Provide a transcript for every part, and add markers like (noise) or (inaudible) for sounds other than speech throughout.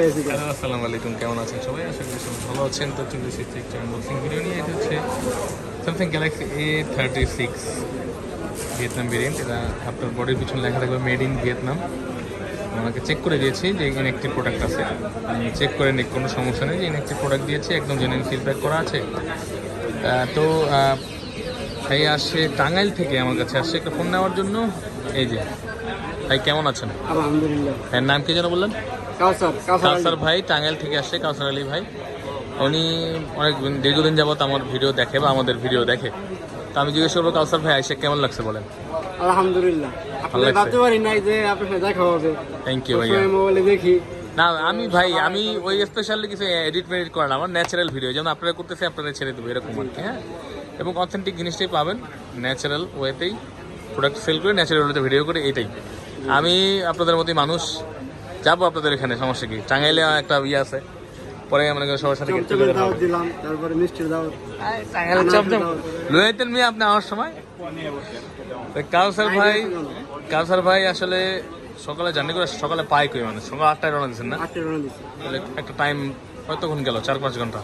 Hello আসসালামু আলাইকুম কেমন আছেন সবাই? আশা করি সবাই ভালো আছেন। তো চলে এসেছি একটা আনবক্সিং ভিডিও নিয়ে। এটা হচ্ছে Samsung Galaxy A thirty six Vietnam variant এটা আপনার বডির পিছনে লেখা থাকবে মেড ইন ভিয়েতনাম ওনাকে চেক করে দিয়েছি যে ইনএক্টিভ প্রোডাক্ট আছে। চেক করে নিক কোনো সমস্যা নেই যে ইনএক্টিভ প্রোডাক্ট দিয়েছি একদম জেনুইন ফিডব্যাক করা আছে। তো ভাই আসছে টাঙ্গাইল থেকে আমার কাছে আসছে একটা ফোন নেওয়ার জন্য। এই যে ভাই কেমন আছেন? আলহামদুলিল্লাহ। এর নাম কি যেন বললেন? কাউসার ভাই টাঙ্গাইল থেকে আসছে কাউসার আলী ভাই। উনি অনেক দীর্ঘদিন যাবত আমার ভিডিও দেখে বা আমাদের ভিডিও দেখে। তো আমি জিজ্ঞেস করব কাউসার ভাই আইসে কেমন লাগছে বলেন? আলহামদুলিল্লাহ। ভাবতে পারি নাই যে আপনার সাথে দেখা হবে। থ্যাংক ইউ ভাইয়া। মোবাইলে দেখি। না আমি ভাই আমি ওই স্পেশালি কিছু এডিট মেডিট আমার ন্যাচারাল ভিডিও যেমন আপনারা করতেছে আপনারা ছেড়ে দেবো এরকম আর কি হ্যাঁ? এবং অথেন্টিক জিনিসটাই পাবেন ন্যাচারাল ওয়েতেই প্রোডাক্ট সেল করে ন্যাচারাল ওয়েতে ভিডিও করে এটাই। আমি আপনাদের মতোই মানুষ যাব আপনাদের এখানে সমস্যা কি? টাঙ্গাইলে একটা ইয়ে আছে। পরে করেন সবার সাথে হবে। দিলাম তারপরে টাঙ্গাইলে চমচম লুয়াইতেন মেয়ে আপনি আমার সময়? কাউসার ভাই কাউসার ভাই আসলে সকালে জার্নি করে সকালে পাই কই মানে সকাল আটটায় রওনা দিচ্ছেন না? আটটা রওনা একটা টাইম কতক্ষণ গেল? চার পাঁচ ঘণ্টা?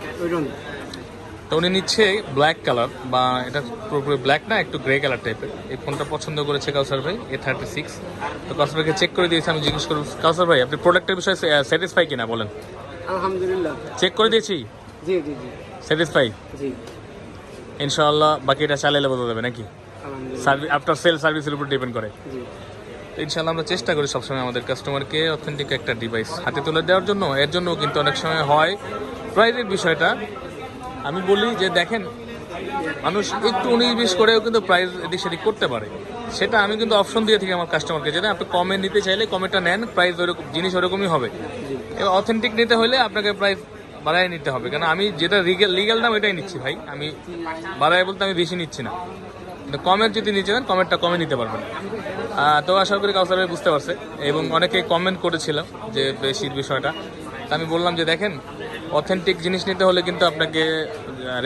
তো উনি নিচ্ছে ব্ল্যাক কালার বা এটা পুরোপুরি ব্ল্যাক না একটু গ্রে কালার টাইপের এই ফোনটা পছন্দ করেছে কাউসার ভাই এ থার্টি সিক্স তো কাউসার ভাইকে চেক করে দিয়েছি আমি জিজ্ঞেস করব কাউসার ভাই আপনি প্রোডাক্টের বিষয়ে স্যাটিসফাই কিনা বলেন? আলহামদুলিল্লাহ। চেক করে দিয়েছি? জি জি জি। স্যাটিসফাই জি। ইনশাআল্লাহ বাকিটা চালাইলে বোঝা যাবে নাকি? সার্ভিস আফটার সেল সার্ভিসের উপর ডিপেন্ড করে। জি। তো ইনশাআল্লাহ আমরা চেষ্টা করি সবসময় আমাদের কাস্টমারকে অথেন্টিক একটা ডিভাইস হাতে তুলে দেওয়ার জন্য। এর জন্য কিন্তু অনেক সময় হয়। প্রাইজের বিষয়টা আমি বলি যে দেখেন, মানুষ একটু উনিশ বিশ করেও কিন্তু প্রাইস এদিক সেদিক করতে পারে। সেটা আমি কিন্তু অপশন দিয়ে থাকি আমার কাস্টমারকে যেটা আপনি কমে নিতে চাইলে কমেটা নেন প্রাইস ওরকম, জিনিস ওরকমই হবে। এবার অথেন্টিক নিতে হলে আপনাকে প্রাইস বাড়ায় নিতে হবে। কারণ আমি যেটা লিগেল লিগেল দাম এটাই নিচ্ছি ভাই। আমি বাড়ায় বলতে আমি বেশি নিচ্ছি না। কমের যদি নিচে দেন কমেরটা কমে নিতে পারবেন। তো আশা করি কাউসার বুঝতে পারছে। এবং অনেকে কমেন্ট করেছিল যে বেশির বিষয়টা। আমি বললাম যে দেখেন অথেন্টিক জিনিস নিতে হলে কিন্তু আপনাকে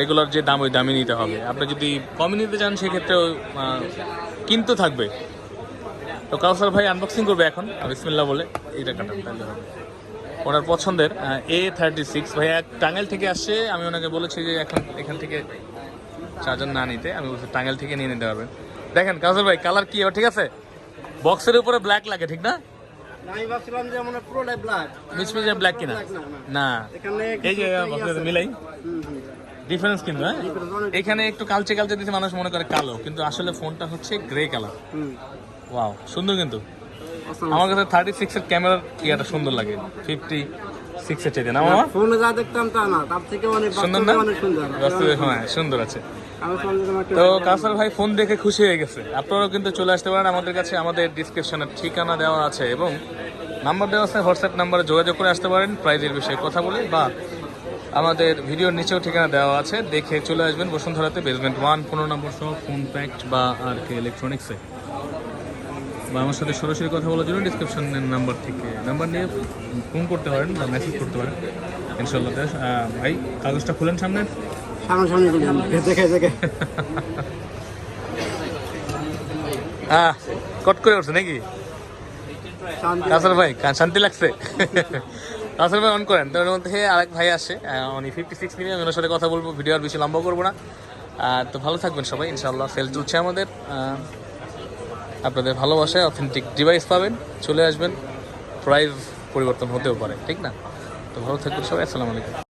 রেগুলার যে দাম, ওই দামই নিতে হবে। আপনি যদি কমে নিতে চান সেক্ষেত্রে কিন্তু থাকবে। তো কাউসার ভাই আনবক্সিং করবে এখন। বিসমিল্লা বলে এইটা কাটান, তাহলে ওনার পছন্দের এ থার্টি সিক্স ভাই, এক টাঙ্গাইল থেকে আসছে। আমি ওনাকে বলেছি যে এখন এখান থেকে চার্জার না নিতে। আমি বলছি, টাঙ্গাইল থেকে নিয়ে নিতে পারবেন। দেখেন কাউসার ভাই কালার কি ঠিক আছে? বক্সের উপরে ব্ল্যাক লাগে, ঠিক না? আমি ভাবছিলাম যে মনে পুরোটাই ব্ল্যাক মিচমিচে ব্ল্যাক কিনা? না, এখানে এই যে কিছু একটা আপনাদের মিলাই। ডিফারেন্স কিন্তু হ্যাঁ? এখানে একটু কালচে কালচে দিতে মানুষ মনে করে কালো কিন্তু আসলে ফোনটা হচ্ছে গ্রে কালার ওয়াও সুন্দর কিন্তু। আমার কাছে থার্টি সিক্স এর ক্যামেরার ইয়াটা সুন্দর লাগে। ফিফটি সিক্স এর চাইতে না মামা ফোনে যা দেখতাম তা না তার থেকে অনেক সুন্দর না? অনেক সুন্দর। বাস্তবে হ্যাঁ সুন্দর আছে। তো কাসার ভাই ফোন দেখে খুশি হয়ে গেছে। আপনারাও কিন্তু চলে আসতে পারেন আমাদের কাছে। আমাদের ডিসক্রিপশনে ঠিকানা দেওয়া আছে এবং নাম্বার দেওয়া আছে হোয়াটসঅ্যাপ নাম্বারে যোগাযোগ করে আসতে পারেন প্রাইজের বিষয়ে কথা বলে বা আমাদের ভিডিওর নিচেও ঠিকানা দেওয়া আছে। দেখে চলে আসবেন বসুন্ধরাতে বেসমেন্ট ওয়ান পনেরো নম্বর সহ ফোন প্যাক্ট বা আর কে ইলেকট্রনিক্সে বা আমার সাথে সরাসরি কথা বলার জন্য ডিসক্রিপশনের নাম্বার থেকে নাম্বার নিয়ে ফোন করতে পারেন বা মেসেজ করতে পারেন। ইনশাল্লাহ ভাই কাগজটা খুলেন সামনে। সামনে সামনে (laughs) দেখে দেখে। হ্যাঁ কট করে উঠছে নাকি? কাসার ভাই শান্তি লাগছে? কাসার ভাই অন করেন। তো ওর মধ্যে আরেক ভাই আসে উনি ফিফটি সিক্স নিয়ে আমি ওনার সাথে কথা বলব ভিডিও আর বেশি লম্বা করব না। তো ভালো থাকবেন সবাই ইনশাল্লাহ সেল চলছে আমাদের। আপনাদের ভালোবাসায় অথেন্টিক ডিভাইস পাবেন, চলে আসবেন প্রাইস পরিবর্তন হতেও পারে, ঠিক না? তো ভালো থাকবেন সবাই, আসসালামু আলাইকুম।